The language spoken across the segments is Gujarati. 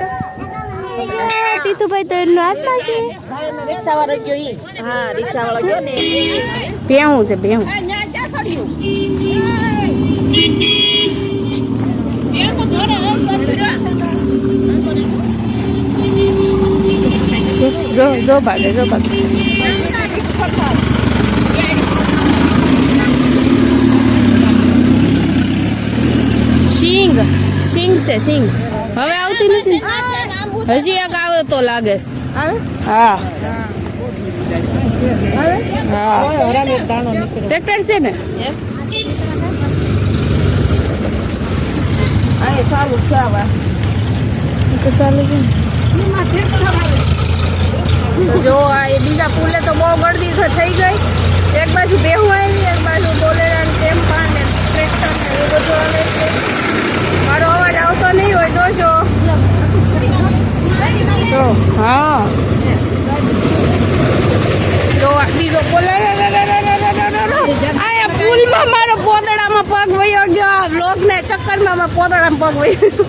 તો? તીતુભાઈ તો એમનો હાથમાં છે. રિક્ષાવાળો ગયો ઈ હા રિક્ષાવાળો ગયો ને. ભેહું છે ભેહું. જો જો ભાગે જો ભાગે. સિંગ સિંગ છે સિંગ. હવે આવતી નથી. હજી એક આવે તો લાગે. હા. ટ્રેક્ટર છે ને? ચાલુ છે ચાલુ છે જો આ બીજા પુલે તો બહુ ગળદી થઈ ગઈ. એક બાજુ બેહું આવી એક બાજુ બોલેરા ને ટેમ્પા ને ટ્રેક્ટર ને એ બધું આવે છે મારો અવાજ આવતો નહીં હોય જોજો જો હા. જો આ બીજો આ પુલમાં મારો પોદડામાં પગ વયો ગયો. આ લોક ને ચક્કરમાં મારા પોદડામાં પગ વયો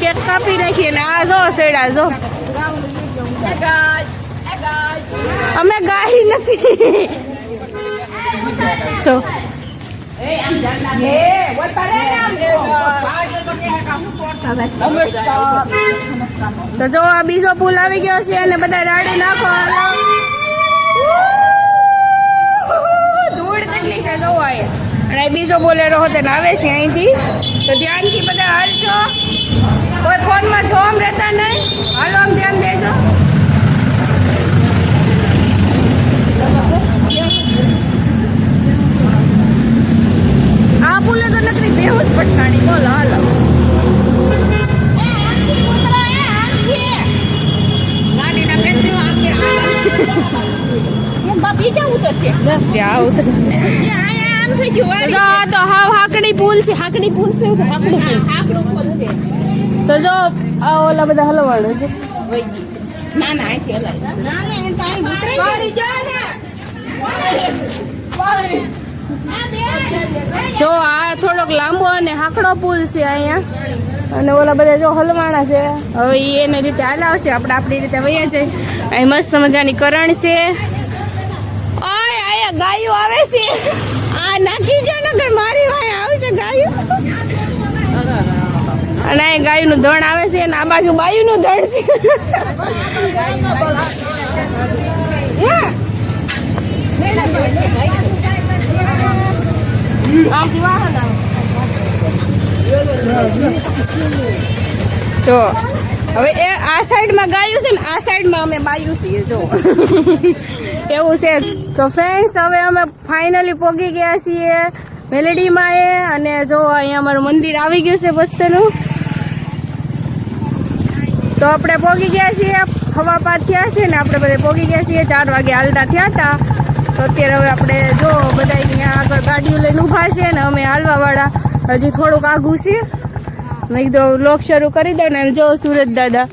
કેક કાપી નાખી ને આ જો સેડા જો. અમે ગાહી નથી. જો. તો જો આ બીજો પુલ આવી ગયો છે અને બધા રાડી નાખો હાલો. ધૂળ કેટલી છે જો અહીંયા અને બીજો બોલેરો હોતે આવે છે અહીંથી. તો ધ્યાનથી બધા હાલજો કોઈ ફોનમાં જો આમ રહેતા નહીં. હાલો, આમ ધ્યાન દેજો. જ્યાં ગયું તો. જો આ તો હાવ હાકડી પુલ છે હાકડી પુલ છે તો હાકડી પુલ છે. તો જો આ ઓલા બધા હલવાડો છે. ના ના અહીંથી હલાય. ના ના એમ તો ઉતરી જા ને. જો આ થોડોક લાંબો અને હાકડો પુલ છે અહીંયા. અને ઓલા બધા જો હલવાણા છે. હવે એને રીતે હાલાવશે આપણે આપણી રીતે વહીએ છે અહીં મસ્ત મજાની કરણ છે. ગાયો આવે છે. આ નાખી જો નગર મારી વાય આવશે ગાયો. અને અહીં ગાયનું ધણ આવે છે અને આ બાજુ બાયુનું ધણ છે. જો, હવે એ આ સાઈડમાં ગાયું છે ને આ સાઈડમાં અમે બાયું છીએ, જો. એવું છે. તો ફ્રેન્ડ્સ હવે અમે ફાઇનલી પહોંચી ગયા છીએ મેલેડીમાં એ અને જો અહીંયા અમારું મંદિર આવી ગયું છે મસ્તનું તો આપણે પહોંચી ગયા છીએ, હવા પાર થયા છે ને આપણે બધે પહોંચી ગયા છીએ. ચાર વાગે હાલતા થયા હતા. તો અત્યારે હવે આપણે જો બધા અહીંયા આગળ ગાડીઓ લઈને ઊભા છે ને અમે હાલવાવાળા. હજી થોડુંક આઘું છીએ મેં કીધું લોક શરૂ કરી દઉં ને જો સુરત દાદા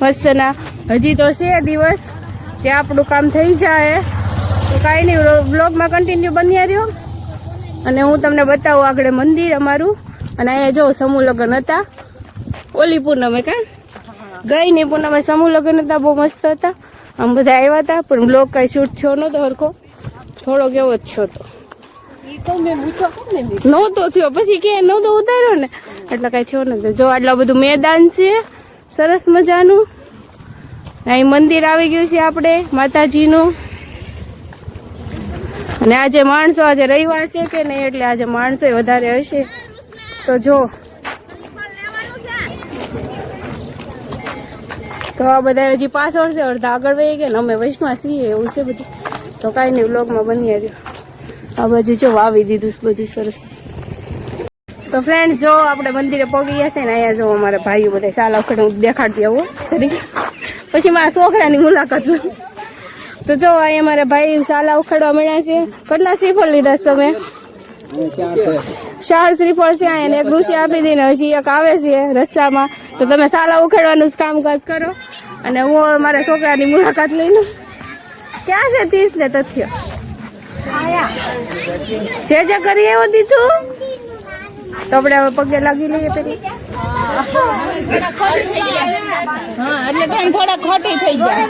મસ્તના હજી તો છે દિવસ. ત્યાં આપણું કામ થઈ જાય. તો કાંઈ નહીં બ્લોગમાં કન્ટિન્યુ બન્યા રહ્યો. અને હું તમને બતાવું આગળ મંદિર અમારું. અને અહીંયા જો સમૂહ લગ્ન હતા. ઓલી પૂનમે કાં? ગઈ નહીં પૂનમે સમૂહ લગ્ન હતા, બહુ મસ્ત હતા. આમ બધા આવ્યા હતા, પણ બ્લોગ કાંઈ શૂટ થયો નહોતો હરખો. થોડોક એવો જ થયો હતો. નહોતો થયો, પછી કે નહોતો ઉતાર્યો ને. એટલે કાંઈ થયો નહોતો. જો આટલું બધું મેદાન છે, સરસ મજાનું. અહીં મંદિર આવી ગયું છે આપણે, માતાજીનું. અને આજે માણસો આજે રવિવાર છે કે નહીં એટલે આજે માણસો વધારે હશે. તો જો. તો આ બધા હજી પાછળ છે, અડધા આગળ વહી ગયા અમે વૈષ્ણવ છીએ, એવું છે બધું. તો કાંઈ નહીં, વ્લોગમાં બની આવ્યો આ બાજુ જો વાવી દીધું બધું સરસ. તો ફ્રેન્ડ જો આપણે મંદિરે પગી ગયા છે ને, અહીંયા જો અમારા ભાઈઓ બધા સાલા વખત હું દેખાડતી આવું. જરી પછી મારા છોકરાની મુલાકાત લઉં તો જો, અહીંયા મારા ભાઈ સાલા ઉખાડવા મળ્યા છે. કેટલા શ્રીફળ લીધા છે તમે? ચાર શ્રીફળ છે અહીંયા એક ઋષિ આપી દઈને હજી એક આવે છે રસ્તામાં. તો તમે સાલા ઉખાડવાનું જ કામકાજ કરો. અને હું મારા છોકરાની મુલાકાત લઈ લઉં. ક્યાં છે તીર્થ ને તથ્ય? જે જે કરી એવું દીધું. તો આપણે હવે પગે લાગી લઈએ પેલી એટલે તને થોડા ખોટી થઈ જાય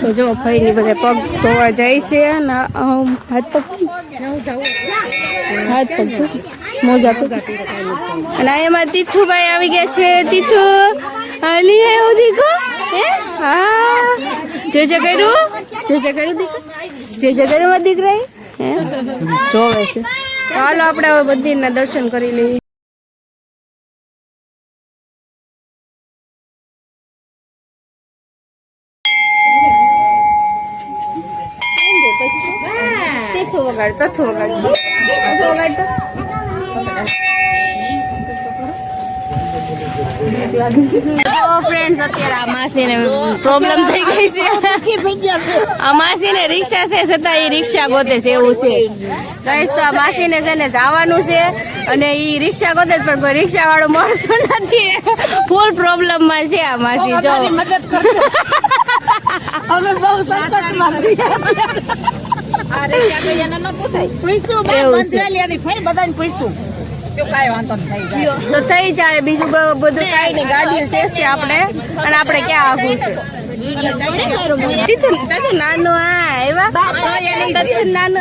તો જો ફરીની બધા પગ ધોવા જાય છે અને હાથ પગ હાથ પગ મોજા અને એમાં તીથુભાઈ આવી ગયા છે. તીથુ અલી એવું દીકો હે? જે જે કર્યું? જે જે કર્યું દીકો જે જે કર્યું મારા જોવે છે. ચાલો આપણે હવે મંદિરના દર્શન કરી લઈએ. તીથુ વગાડ તથુ વગાડ તથુ વગાડ તો ફ્રેન્ડ્સ અત્યારે આ માસીને પ્રોબ્લેમ થઈ ગઈ છે. આ માસીને રિક્ષા છે છતાં એ રિક્ષા ગોતે છે એવું છે. ગાઈસ તો આ માસીને છે ને જવાનું છે અને એ રિક્ષા ગોતે પણ કોઈ રિક્ષા વાળો મળતો નથી. ફૂલ પ્રોબ્લેમમાં છે આ માસી જો. મદદ કરજો. અમે બહુ સંકટમાં છીએ. તો થઈ જાય તો થઈ જાય બીજું બધું કઈ નહીં ગાડીઓ શેષ છે આપણે અને આપણે ક્યાં આવું છે? નાનું આ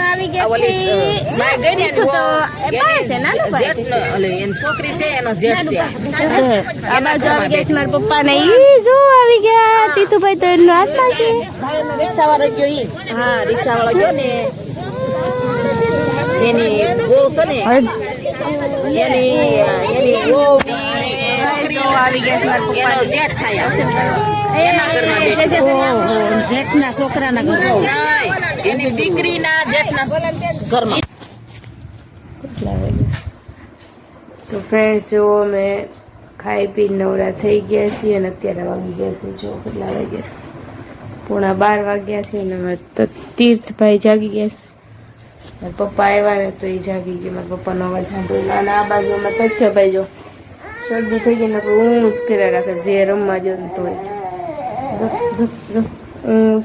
આવી ગયા છે તીથું તો એ પાસે છે નાનું ભાઈ. છોકરી છે એનો જેઠ છે. આ બાજુ આવી ગયા છે મારા પપ્પા ને ઈ જો આવી ગયા. તીથુભાઈ તો એમનો હાથમાં છે. રિક્ષા વાળો ગયો ઈ. હા રિક્ષા વાળો ગયો ને. એની બહુ છે ને એની એની બહુ તો આવી ગયા મારા પપ્પા એનો જેઠ થાય એના ઘરમાં બેઠો. ઓહો જેઠના છોકરાના ઘરે એની દીકરીના જેઠના ઘરમાં. તો ફ્રેન્ડ જો અમે ખાઈ પી નવરા થઈ ગયા છીએ અને અત્યારે વાગી ગયા છે જો કેટલા વાગ્યા છે પોણા બાર વાગ્યા છે અને અમે તો તીર્થભાઈ જાગી ગયા છે. મારા પપ્પા આવ્યા ને તો એ જાગી ગયા. મારા પપ્પાનો અવાજ સાંભળ્યો. અને આ બાજુ અમે તથ્યભાઈ જો. શરદી થઈ ગઈ ને હું જ કર્યા રાખે, જે રમવા જો ને તોય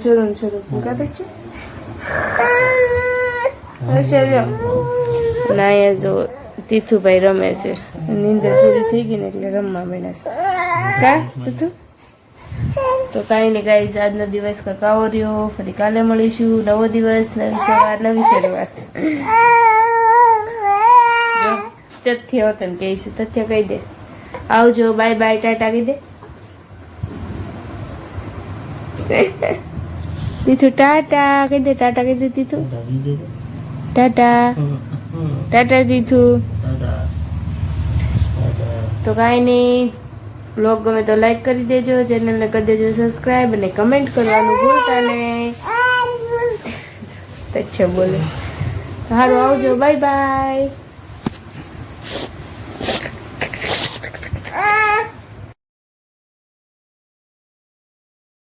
શરૂ ને શરૂ. શું કાપે છે? અને અહીંયા જો તીથુભાઈ રમે છે. નીંદર પૂરી થઈ ગઈ ને એટલે રમવા માંડ્યા છે. કા, તીથુ? તો કાંઈ નહીં ગાઈઝ આજનો દિવસ કકાવો રહ્યો. ફરી કાલે મળીશું નવો દિવસ, નવી સવાર, નવી શરૂઆત. તથ્ય તને કહીશું તથ્ય કહી દે. આવજો બાય બાય ટાટા કહી દે તીથું ટાટા કહી દે ટાટા કહી દે તીથું. ટાટા. ટાટા. તીથું તો કાંઈ નહીં બ્લોગ ગમે તો લાઈક કરી દેજો ચેનલને કરી દેજો સબસ્ક્રાઈબ અને કમેન્ટ કરવાનું ભૂલતા નહીં. તચ્છા બોલે. સારું આવજો બાય બાય.